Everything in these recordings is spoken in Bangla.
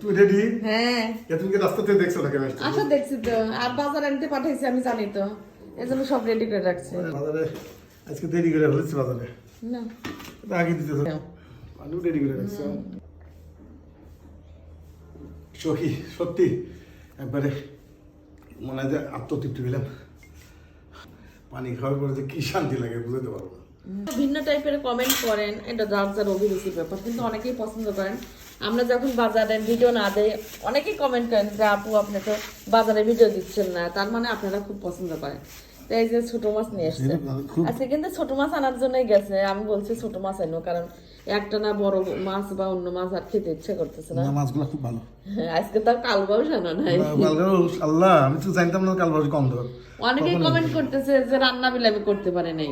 তুই রেডি হ্যাঁ। তুমি কি রাস্তাতে দেখছ? আশা দেখছি তো। আর বাজার আনতে পাঠাইছি আমি জানি তো। এই জন্য সব রেডি করে রাখছি। বাজারে আজকে দেরি করে বাজারে। না। আগে দিতে। আলু রেডি করে রাখছি। সখী সত্যি একবারে মনে হয় যে আত্মতৃপ্তি পেলাম। পানি খাওয়ার পরে যে কি শান্তি লাগে বুঝতে পারব না। ভিন্ন টাইপের কমেন্ট করেন। এটা যার যার অভিরুচির ব্যাপার। কিন্তু অনেকেই পছন্দ করেন। আমরা যখন বাজারে ভিডিও না দেই অনেকেই কমেন্ট করেন যে আপু আপনি তো বাজারে ভিডিও দিচ্ছেন না। তার মানে আপনারা খুব পছন্দ করেন। তো এই যে ছোট মাছ নিয়ে এসছে আজকে কিন্তু ছোট মাছ আনার জন্যই গেছে। আমি বলছি ছোট মাছ আনো কারণ একটা না বড় মাছ বা অন্য মাছ আর খেতে ইচ্ছে করতেছে না। মাছগুলো খুব ভালো। আজকে তার কালবাও জানো নাই। আল্লাহ আমি তো জানতাম না কাল বাসে কম ধর অনেকেই কমেন্ট করতেছে যে রান্না বিলে আমি করতে পারি নাই।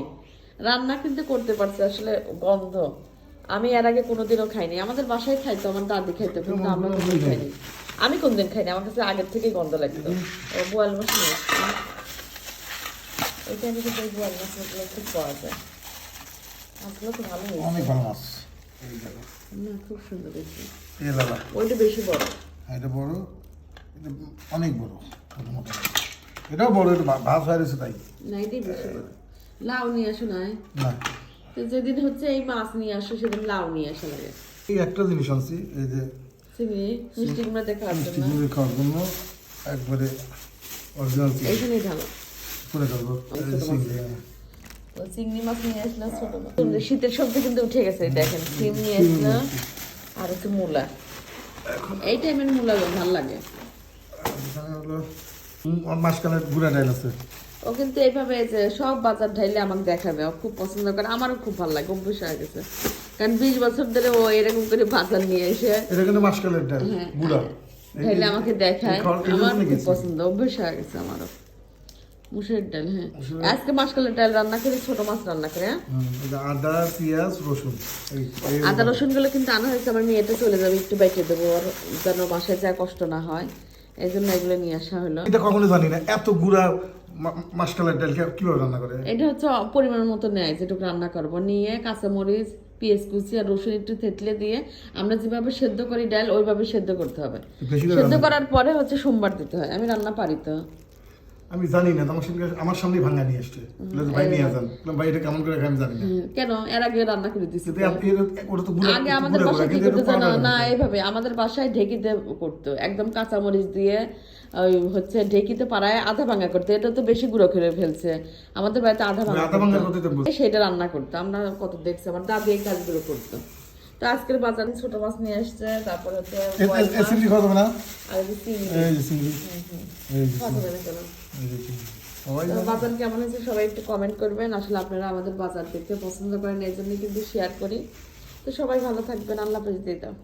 রান্না কিন্তু করতে পারছে আসলে গন্ধ। আমি এর আগে কোনোদিনও খাইনি। আমাদের বাসায় খাইতো আমার দাদি খাইতো কিন্তু আমরা কোনোদিন খাইনি। আমি কোনদিন খাইনি আমার কাছে আগের থেকেই গন্ধ লাগতো। ও বোয়াল মাছ নিয়ে এসছি। এখানে কিন্তু বোয়াল মাছগুলো খুব পাওয়া যায়। মাছগুলো তো ভালো অনেক ভালো মাছ। না খুব সুন্দর হয়েছে। ওইটা বেশি বড়। এটা বড় এটা অনেক বড় এটাও বড় এটা ভাত হয়ে তাই। না এটাই বেশি বড়। লাউ নিয়ে আসো না। তো যেদিন হচ্ছে এই মাছ নিয়ে আসো সেদিন লাউ নিয়ে আসা লাগে। এই একটা জিনিস আনছি এই যে চিংড়ি মিষ্টি কুমড়া দেখা মিষ্টি না খাওয়ার জন্য একবারে অরিজিনাল এইখানেই ভালো করে খাব চিংড়ি, হ্যাঁ। চিংড়ি মাছ নিয়ে আসলাম ছোট মাছ। শীতের সবজি কিন্তু উঠে গেছে দেখেন সিম নিয়ে আসলাম আর হচ্ছে মূলা। এই টাইমের মূলা ভালো লাগে। মাসকালের গুঁড়া ডাইল আছে। ও কিন্তু এইভাবে যে সব বাজার ঢাইলে আমাকে দেখাবে ও খুব পছন্দ করে আমারও খুব ভালো লাগে অভ্যেস হয়ে গেছে। কারণ বিশ বছর ধরে ও এরকম করে বাজার নিয়ে এসে এটা কিন্তু মাসকালের ডাল হ্যাঁ, গুঁড়া ঢাইলে আমাকে দেখায় আমার খুব পছন্দ অভ্যেস হয়ে গেছে আমারও। মুসুরের ডাল হ্যাঁ। আজকে মাসকালের ডাল রান্না করে ছোট মাছ রান্না করে হ্যাঁ। আদা পেঁয়াজ রসুন আদা রসুনগুলো কিন্তু আনা হয়েছে আমার মেয়েটা চলে যাবে একটু বাইটে দেবো আর যেন বাসায় যা কষ্ট না হয় এই জন্য এগুলো নিয়ে আসা হলো। এটা কখনো জানি না এত গুঁড়া মাসকালের ডাল কীভাবে রান্না করে? এটা হচ্ছে পরিমাণ মতো নেয় যেটুকু রান্না করব। নিয়ে কাঁচামরিচ পেঁয়াজ কুচি আর রসুন একটু থেতলে দিয়ে আমরা যেভাবে সেদ্ধ করি ডাল ওইভাবে সেদ্ধ করতে হবে। সেদ্ধ করার পরে হচ্ছে সোমবার দিতে হয়। আমি রান্না পারি তো। আমি জানি না আমার সঙ্গে আমার সামনে ভাঙা নিয়ে আসছে ভাই নিয়ে যান। ভাই এটা কেমন করে আমি জানি না। কেন? এর আগে রান্না করে এর- ওটা তো আগে আমাদের বাসায় কি করতো জানো? না না। এইভাবে। আমাদের বাসায় ঢেকিতে করতো। একদম কাঁচামরিচ দিয়ে ওই হচ্ছে ঢেকিতে পাড়ায় আধা ভাঙা করতো। এটা তো বেশি গুঁড়ো করে ফেলছে। আমাদের বাড়িতে আধা ভাঙা আধা ভাঙা করতে। সেটা রান্না করতো। আমরা কত দেখছি আমার দাদি এই কাজগুলো করতো। তো আজকের বাজারে ছোট মাছ নিয়ে আসছে তারপর হচ্ছে চিংড়ি খাওয়া যাবে না আর চিংড়ি। এই চিংড়ি। খাওয়া যাবে না বাজার কেমন হয়েছে সবাই একটু কমেন্ট করবেন। আসলে আপনারা আমাদের বাজার দেখতে পছন্দ করেন এই জন্য কিন্তু শেয়ার করি। তো সবাই ভালো থাকবেন। আল্লাহ হাফিজ দাও